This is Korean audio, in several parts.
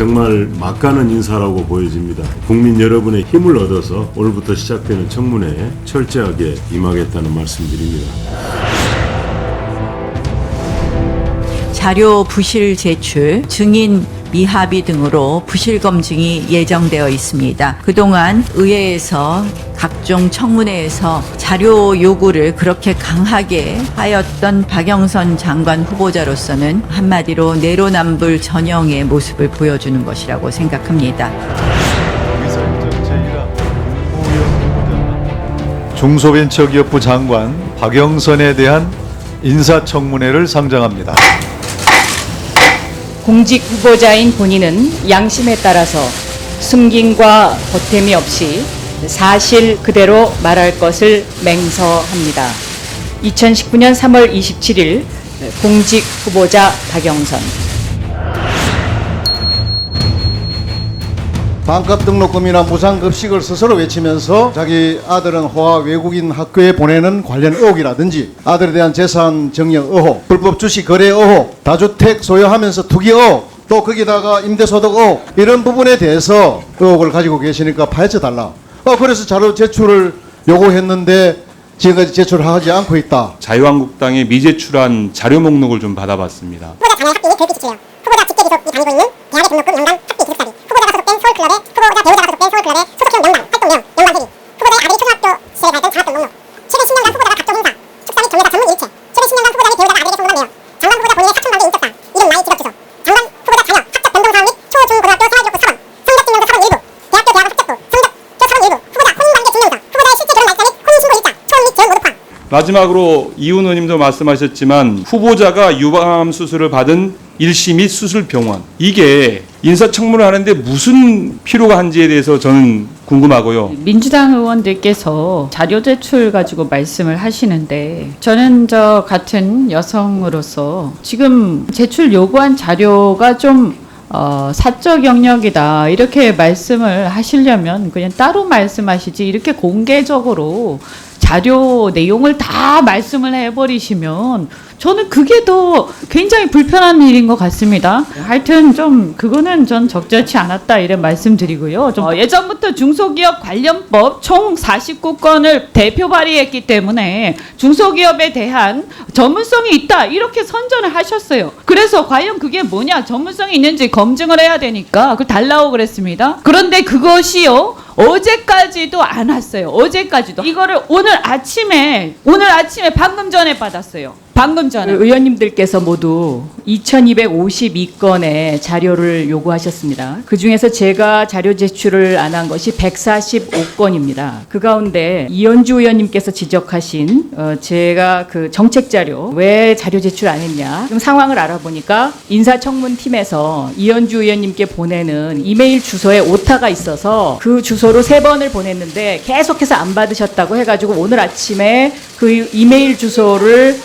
정말 막가는 인사라고 보여집니다. 국민 여러분의 힘을 얻어서 오늘부터 시작되는 청문회에 철저하게 임하겠다는 말씀드립니다. 자료 부실 제출, 증인 미합의 등으로 부실 검증이 예정되어 있습니다. 그동안 의회에서 각종 청문회에서 자료 요구를 그렇게 강하게 하였던 박영선 장관 후보자로서는 한마디로 내로남불 전형의 모습을 보여주는 것이라고 생각합니다. 중소벤처기업부 장관 박영선에 대한 인사청문회를 상정합니다. 공직 후보자인 본인은 양심에 따라서 숨김과 보탬이 없이 사실 그대로 말할 것을 맹서합니다. 2019년 3월 27일 공직 후보자 박영선 반값 등록금이나 무상급식을 스스로 외치면서 자기 아들은 호화 외국인 학교에 보내는 관련 의혹이라든지 아들에 대한 재산 정력 의혹, 불법 주식 거래 의혹, 다주택 소유하면서 투기 의혹, 또 거기다가 임대소득 의혹 이런 부분에 대해서 의혹을 가지고 계시니까 파헤쳐 달라. 어, 그래서 자료 제출을 요구했는데 지금까지 제출하지 않고 있다. 자유한국당에 미제출한 자료 목록을 좀 받아봤습니다. 후보자 자녀 학비 교육기초예요. 후보자 직계 기속이 다니고 있는 대학의 등록금 연간 학비 기숙사비. 후보자가 소속된 서울클럽의 후보자 서울클럽의 소속형 명단, 활동명, 대비. 후보자의 아들이 초등학교 시절에 갈던 장학금 목록. 최근 10년간 후보자가 각종 행사, 및 경례사 전문 일체. 최근 10년간 후보자 및 배우자가 아들에게 송금한 내역. 장관 후보자 본인의 사촌 관계 인적사. 이름 나이 직업 주소. 장관 후보자 자녀 학적 변동 사항 및 초, 중, 고등학교 생활기록부 사본. 성적 증명서 사본 일부. 대학교 대학원 합격도. 성적표 사본 일부. 후보자 혼인관계 증명서. 후보자의 실제 결혼 날짜 및 혼인신고 일자. 초혼 및 재혼 모두 포함. 마지막으로 이훈 의원님도 말씀하셨지만 후보자가 유방암 수술을 받은 일시 및 수술 병원. 이게 인사청문을 하는데 무슨 필요가 한지에 대해서 저는 궁금하고요. 민주당 의원들께서 자료 제출 가지고 말씀을 하시는데 저는 저 같은 여성으로서 지금 제출 요구한 자료가 좀 어, 사적 영역이다. 이렇게 말씀을 하시려면 그냥 따로 말씀하시지. 이렇게 공개적으로 자료 내용을 다 말씀을 해버리시면 저는 그게 더 굉장히 불편한 일인 것 같습니다. 하여튼 좀 그거는 전 적절치 않았다 이런 말씀드리고요. 좀 어, 예전부터 중소기업 관련법 총 49건을 대표 발의했기 때문에 중소기업에 대한 전문성이 있다 이렇게 선전을 하셨어요. 그래서 과연 그게 뭐냐 전문성이 있는지 검증을 해야 되니까 그걸 달라고 그랬습니다. 그런데 그것이요. 어제까지도 안 왔어요. 어제까지도. 이거를 오늘 아침에 오늘 아침에 방금 전에 받았어요. 방금 전에. 의원님들께서 모두 2252건의 자료를 요구하셨습니다. 그 중에서 제가 자료 제출을 안 한 것이 145건입니다. 그 가운데 이현주 의원님께서 지적하신 어, 제가 그 정책 자료 왜 자료 제출 안 했냐 좀 상황을 알아보니까 인사청문팀에서 이현주 의원님께 보내는 이메일 주소에 오타가 있어서 그 주소로 세 번을 보냈는데 계속해서 안 받으셨다고 해가지고 오늘 아침에 그 이메일 주소를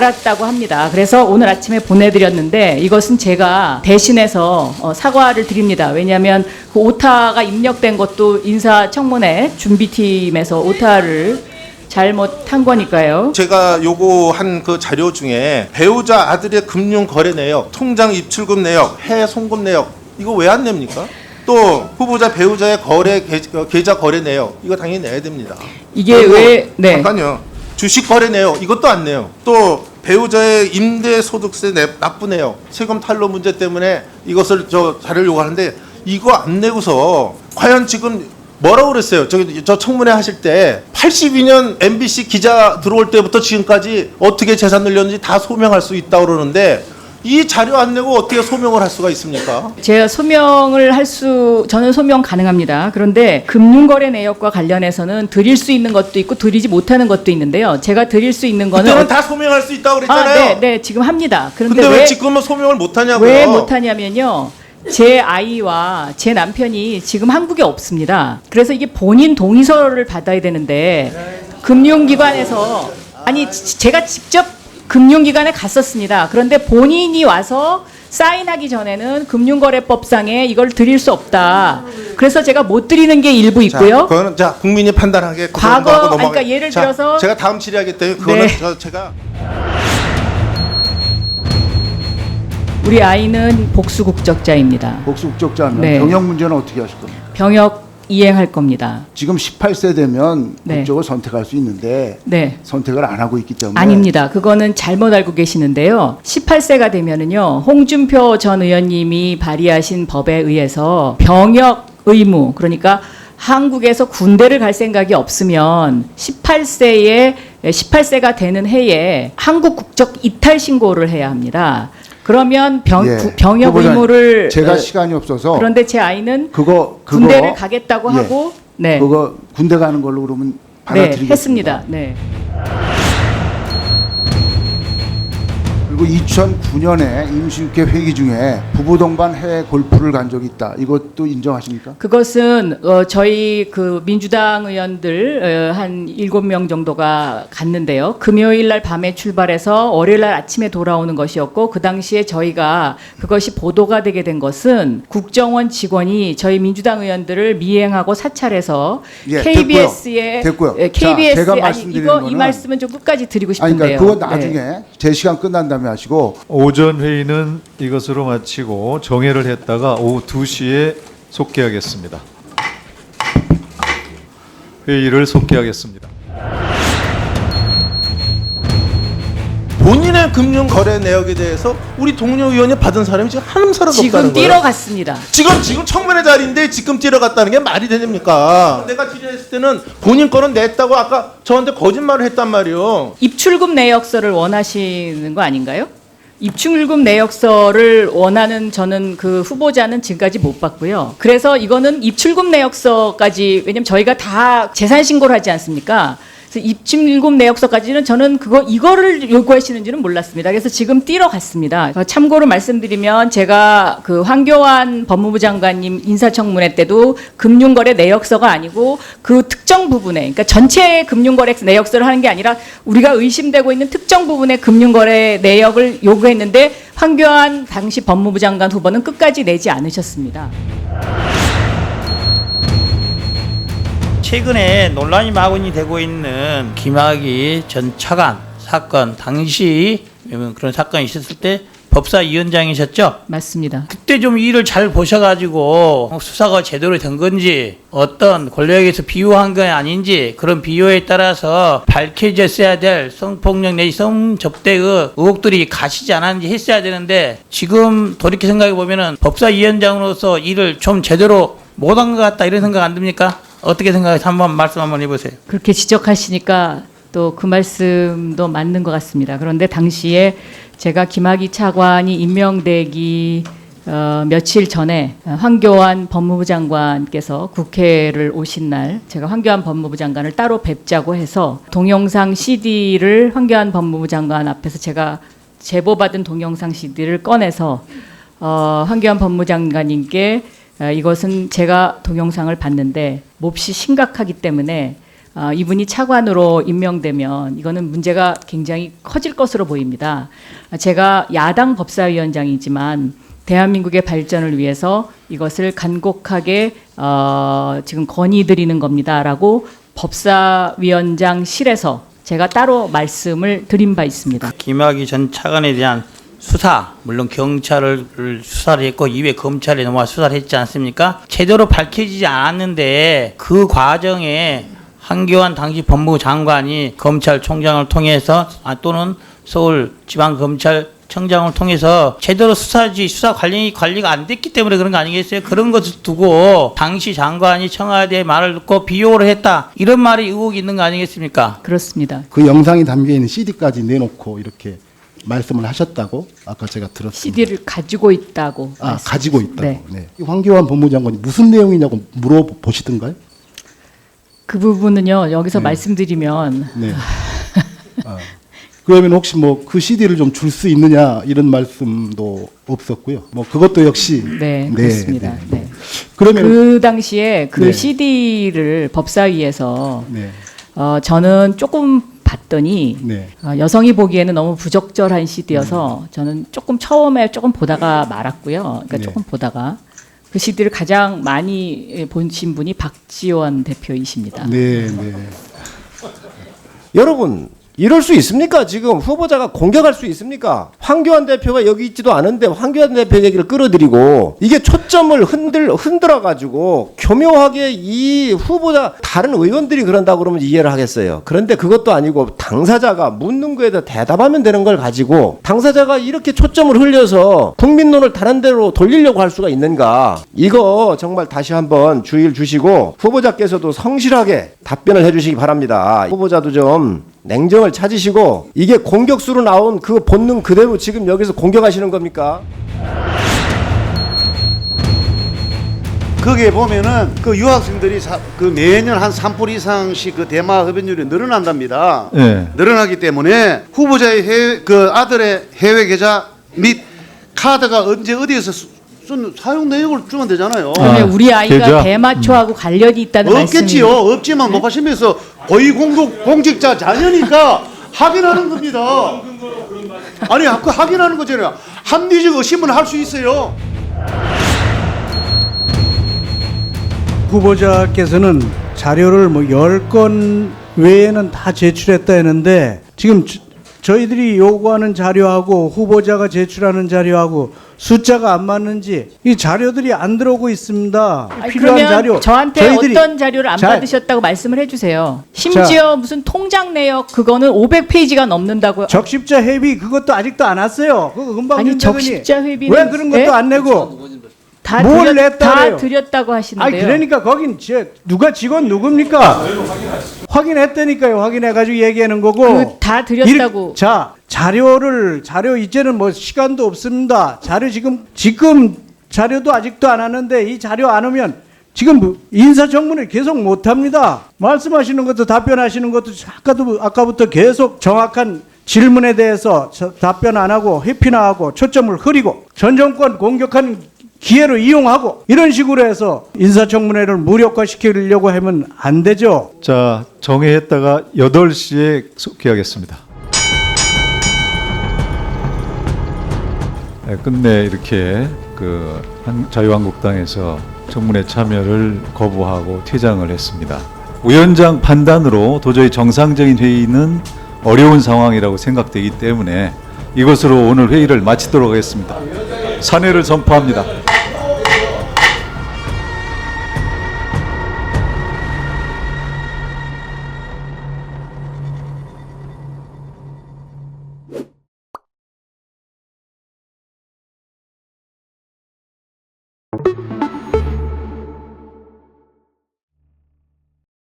알았다고 합니다. 그래서 오늘 아침에 보내드렸는데 이것은 제가 대신해서 어, 사과를 드립니다. 왜냐하면 그 오타가 입력된 것도 인사청문회 준비팀에서 오타를 잘못한 거니까요. 제가 요구한 그 자료 중에 배우자 아들의 금융 거래 내역, 통장 입출금 내역, 해외 송금 내역 이거 왜 안 냅니까? 또 후보자 배우자의 거래 계- 어, 계좌 거래 내역 이거 당연히 내야 됩니다. 이게 그리고 왜 네. 잠깐요. 주식 거래 내역 이것도 안 내요. 또 배우자의 임대 소득세 내, 납부 내역, 세금 탈루 문제 때문에 이것을 저 자료를 요구하는데 이거 안 내고서 과연 지금 뭐라고 그랬어요? 저, 저 청문회 하실 때 82년 MBC 기자 들어올 때부터 지금까지 어떻게 재산 늘렸는지 다 소명할 수 있다고 그러는데 이 자료 안 내고 어떻게 소명을 할 수가 있습니까? 제가 소명을 할 수, 저는 소명 가능합니다. 그런데 금융거래 내역과 관련해서는 드릴 수 있는 것도 있고 드리지 못하는 것도 있는데요. 제가 드릴 수 있는 거는 그때는 어- 다 소명할 수 있다고 아, 그랬잖아요. 네, 네, 지금 합니다. 그런데 근데 왜 왜, 지금은 소명을 못 하냐고요? 왜 못하냐면요. 제 아이와 제 남편이 지금 한국에 없습니다. 그래서 이게 본인 동의서를 받아야 되는데 금융기관에서 아니 지- 제가 직접 금융기관에 갔었습니다. 그런데 본인이 와서 사인하기 전에는 금융거래법상에 이걸 드릴 수 없다. 그래서 제가 못 드리는 게 일부 자, 있고요. 그거는 자 국민이 판단하게 그 과거, 아니, 그러니까 예를 자, 들어서- 제가 다음 질의하기 때문에 그거는 네. 저, 제가 우리 아이는 복수 국적자입니다. 복수 국적자면 네. 병역 문제는 어떻게 하실 겁니까? 병역 이행할 겁니다. 지금 18세 되면 네. 국적을 선택할 수 있는데 네. 선택을 안 하고 있기 때문에 아닙니다. 그거는 잘못 알고 계시는데요. 18세가 되면은요, 홍준표 전 의원님이 발의하신 법에 의해서 병역 의무, 그러니까 한국에서 군대를 갈 생각이 없으면 18세에 18세가 되는 해에 한국 국적 이탈 신고를 해야 합니다. 그러면 병, 예. 구- 병역 후보자님, 의무를 제가 어, 시간이 없어서 그런데 제 아이는 그거 그거 군대를 가겠다고 예. 하고 네. 그거 군대 가는 걸로 그러면 네, 받아들이겠습니다. 했습니다. 네. 그리고 2009년에 임시국회 회기 중에 부부 동반 해외 골프를 간 적이 있다. 이것도 인정하십니까? 그것은 어, 저희 그 민주당 의원들 어, 한 일곱 명 정도가 갔는데요. 금요일 날 밤에 출발해서 월요일 날 아침에 돌아오는 것이었고 그 당시에 저희가 그것이 보도가 되게 된 것은 국정원 직원이 저희 민주당 의원들을 미행하고 사찰해서 예, KBS에 됐고요. 됐고요. 자, KBS 제가 아니 말씀드리는 이거 이 거는- 말씀은 좀 끝까지 드리고 아니 싶은데요. 그러니까 그거 네. 나중에 제 시간 끝난 다음에 하시고 오전 회의는 이것으로 마치고 정회를 했다가 오후 2시에 속개하겠습니다. 회의를 속개하겠습니다. 본인의 금융 거래 내역에 대해서 우리 동료 의원이 받은 사람이 지금 한 사람도 지금 없다는 거예요. 뛰러 갔습니다. 지금 지금 청문회 자리인데 지금 뛰어갔다는 게 말이 됩니까? 내가 질의했을 때는 본인 거는 냈다고 아까 저한테 거짓말을 했단 말이에요. 입출금 내역서를 원하시는 거 아닌가요? 입출금 내역서를 원하는 저는 그 후보자는 지금까지 못 봤고요. 그래서 이거는 입출금 내역서까지 왜냐면 저희가 다 재산 신고를 하지 않습니까? 그래서 입출금 내역서까지는 저는 그거 이거를 요구하시는지는 몰랐습니다. 그래서 지금 뛰러 갔습니다. 어, 참고로 말씀드리면 제가 그 황교안 법무부 장관님 인사청문회 때도 금융거래 내역서가 아니고 그 특정 부분에 그러니까 전체 금융거래 내역서를 하는 게 아니라 우리가 의심되고 있는 특정 부분의 금융거래 내역을 요구했는데 황교안 당시 법무부 장관 후보는 끝까지 내지 않으셨습니다. 최근에 논란이 마구니 되고 있는 김학의 전 차관 사건 당시 그런 사건이 있었을 때 법사위원장이셨죠? 맞습니다. 그때 좀 일을 잘 보셔가지고 수사가 제대로 된 건지 어떤 권력에서 비호한 건 아닌지 그런 비호에 따라서 밝혀졌어야 될 성폭력 내지 성접대의 의혹들이 가시지 않았는지 했어야 되는데 지금 돌이켜 생각해 보면은 법사위원장으로서 일을 좀 제대로 못한 것 같다 이런 생각 안 듭니까? 어떻게 생각해서 한번 말씀 한번 해보세요. 그렇게 지적하시니까 또 그 말씀도 맞는 것 같습니다. 그런데 당시에 제가 김학의 차관이 임명되기 어, 며칠 전에 황교안 법무부 장관께서 국회를 오신 날 제가 황교안 법무부 장관을 따로 뵙자고 해서 동영상 CD를 황교안 법무부 장관 앞에서 제가 제보받은 동영상 CD를 꺼내서 어, 황교안 법무부 장관님께 어, 이것은 제가 동영상을 봤는데 몹시 심각하기 때문에 어, 이분이 차관으로 임명되면 이거는 문제가 굉장히 커질 것으로 보입니다. 아, 제가 야당 법사위원장이지만 대한민국의 발전을 위해서 이것을 간곡하게 어, 지금 건의드리는 겁니다라고 법사위원장실에서 제가 따로 말씀을 드린 바 있습니다. 김학의 전 차관에 대한 수사, 물론 경찰을 수사를 했고 이후에 검찰에 넘어와 수사를 했지 않습니까? 제대로 밝혀지지 않았는데 그 과정에 한교안 당시 법무부 장관이 검찰총장을 통해서 아, 또는 서울 지방검찰 청장을 통해서 제대로 수사지 수사 관리 관리가 안 됐기 때문에 그런 거 아니겠어요? 그런 것을 두고 당시 장관이 청와대의 말을 듣고 비호를 했다 이런 말이 의혹이 있는 거 아니겠습니까? 그렇습니다. 그 영상이 담겨 있는 CD까지 내놓고 이렇게 말씀을 하셨다고 아까 제가 들었습니다. CD를 가지고 있다고. 아 말씀- 가지고 있다고. 네. 네. 황교안 법무장관이 무슨 내용이냐고 물어보시던가요? 그 부분은요 여기서 네. 말씀드리면 네. 아, 그러면 혹시 뭐 그 CD를 좀 줄 수 있느냐 이런 말씀도 없었고요. 뭐 그것도 역시 네, 그렇습니다. 네. 그러면 그 당시에 그 네. CD를 법사위에서 네. 어, 저는 조금 봤더니 네. 어, 여성이 보기에는 너무 부적절한 CD여서 저는 조금 처음에 조금 보다가 말았고요. 그러니까 네. 조금 보다가 그 CD를 가장 많이 보신 분이 박지원 대표이십니다. 네, 네. 여러분 이럴 수 있습니까? 지금 후보자가 공격할 수 있습니까? 황교안 대표가 여기 있지도 않은데 황교안 대표 얘기를 끌어들이고 이게 초점을 흔들 흔들어 가지고 교묘하게 이 후보자 다른 의원들이 그런다고 그러면 이해를 하겠어요. 그런데 그것도 아니고 당사자가 묻는 거에 대해 대답하면 되는 걸 가지고 당사자가 이렇게 초점을 흘려서 국민론을 다른 데로 돌리려고 할 수가 있는가? 이거 정말 다시 한번 주의를 주시고 후보자께서도 성실하게 답변을 해주시기 바랍니다. 후보자도 좀 냉정을 찾으시고 이게 공격수로 나온 그 본능 그대로 지금 여기서 공격하시는 겁니까? 거기에 보면은 그 유학생들이 사, 그 매년 한 3% 이상씩 그 대마 흡연율이 늘어난답니다. 네. 늘어나기 때문에 후보자의 해외, 그 아들의 해외 계좌 및 카드가 언제 어디에서 쓰, 쓴 사용 내역을 주면 되잖아요. 그러면 우리 아이가 계좌? 대마초하고 관련이 있다는 없겠지요. 말씀이에요. 없지만 높아시면서 고위공직 공직자 자녀니까 확인하는 겁니다. 아니, 그 확인하는 거잖아요. 합리적 의심은 할 수 있어요. 후보자께서는 자료를 뭐 10건 외에는 다 제출했다 했는데 지금 저- 저희들이 요구하는 자료하고 후보자가 제출하는 자료하고 숫자가 안 맞는지 이 자료들이 안 들어오고 있습니다. 아니, 필요한 그러면 자료 저한테 저희들이 어떤 자료를 안 자, 받으셨다고 말씀을 해주세요. 심지어 무슨 통장 내역 그거는 500페이지가 넘는다고요. 적십자 회비 그것도 아직도 안 왔어요. 금방 아니, 준다더니 적십자 회비는 왜 그런 것도 네? 안 내고 다, 뭘 드렸, 냈다래요? 다 드렸다고 하시는데요. 아니 그러니까 거긴 제 누가 직원 누굽니까? 확인했다니까요. 확인해가지고 얘기하는 거고. 그 다 드렸다고. 이렇게- 자 자료를 자료 이제는 뭐 시간도 없습니다. 자료 지금 지금 자료도 아직도 안 하는데 이 자료 안 오면 지금 뭐 인사청문회 계속 못 합니다. 말씀하시는 것도 답변하시는 것도 아까도 아까부터 계속 정확한 질문에 대해서 저- 답변 안 하고 회피나 하고 초점을 흐리고 전 정권 공격하는 기회로 이용하고 이런 식으로 해서 인사청문회를 무력화시키려고 하면 안 되죠. 자, 정회했다가 8시에 속기하겠습니다. 끝내 이렇게 그 한- 자유한국당에서 청문회 참여를 거부하고 퇴장을 했습니다. 위원장 판단으로 도저히 정상적인 회의는 어려운 상황이라고 생각되기 때문에 이것으로 오늘 회의를 마치도록 하겠습니다. 사내를 선포합니다.